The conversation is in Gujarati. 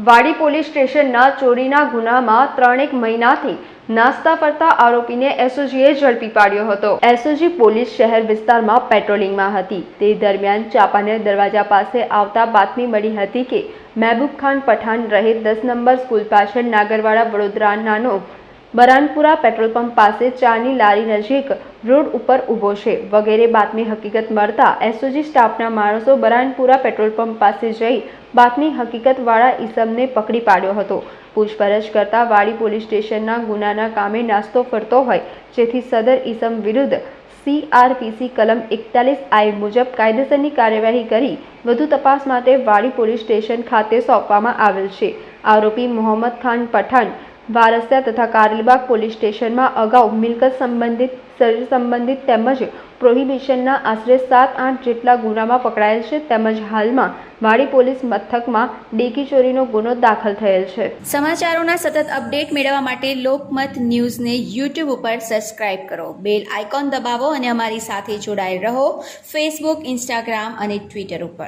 વાડી પોલીસ સ્ટેશનના ચોરીના ગુનામાં ત્રણેક મહિનાથી નાસ્તા ફરતા આરોપીને એસઓજીએ ઝડપી પાડ્યો હતો. એસઓજી પોલીસ શહેર વિસ્તારમાં પેટ્રોલિંગમાં હતી. તે દરમિયાન ચાપાનેર દરવાજા પાસે આવતા બાતમી મળી હતી કે મહેબૂબ ખાન પઠાણ રહે દસ નંબર સ્કૂલ પાછળ નાગરવાડા વડોદરા નાનો બરાનપુરા પેટ્રોલ પંપ પાસે ચાની લારી નજીક રોડ ઉપર ઊભો છે. વગેરે બાતમી હકીકત મળતા એસઓજી સ્ટાફના માણસો બરાનપુરા પેટ્રોલ પંપ પાસે જઈ બાતમી હકીકતવાળા ઈસમને પકડી પાડ્યો હતો. પૂછપરછ કરતા વાડી પોલીસ સ્ટેશનના ગુનાના કામે નાસ્તો ફરતો હોય, જેથી સદર ઈસમ વિરુદ્ધ સીઆરપીસી કલમ એકતાલીસ આઈ મુજબ કાયદેસરની કાર્યવાહી કરી વધુ તપાસ માટે વાડી પોલીસ સ્ટેશન ખાતે સોંપવામાં આવેલ છે. આરોપી મોહમ્મદ ખાન પઠાણ વારસિયા તથા કારેલબાગ પોલીસ સ્ટેશનમાં અગાઉ મિલકત સંબંધિત, શરીર સંબંધિત તેમજ પ્રોહિબિશનના આશરે સાત આઠ જેટલા ગુનામાં પકડાયેલ છે. તેમજ હાલમાં વાડી પોલીસ મથકમાં ડેકી ચોરીનો ગુનો દાખલ થયેલ છે. સમાચારોના સતત અપડેટ મેળવવા માટે લોકમત ન્યૂઝને યુટ્યુબ ઉપર સબસ્ક્રાઇબ કરો. બેલ આઇકોન દબાવો અને અમારી સાથે જોડાયેલ રહો. ફેસબુક, ઇન્સ્ટાગ્રામ અને ટ્વિટર ઉપર.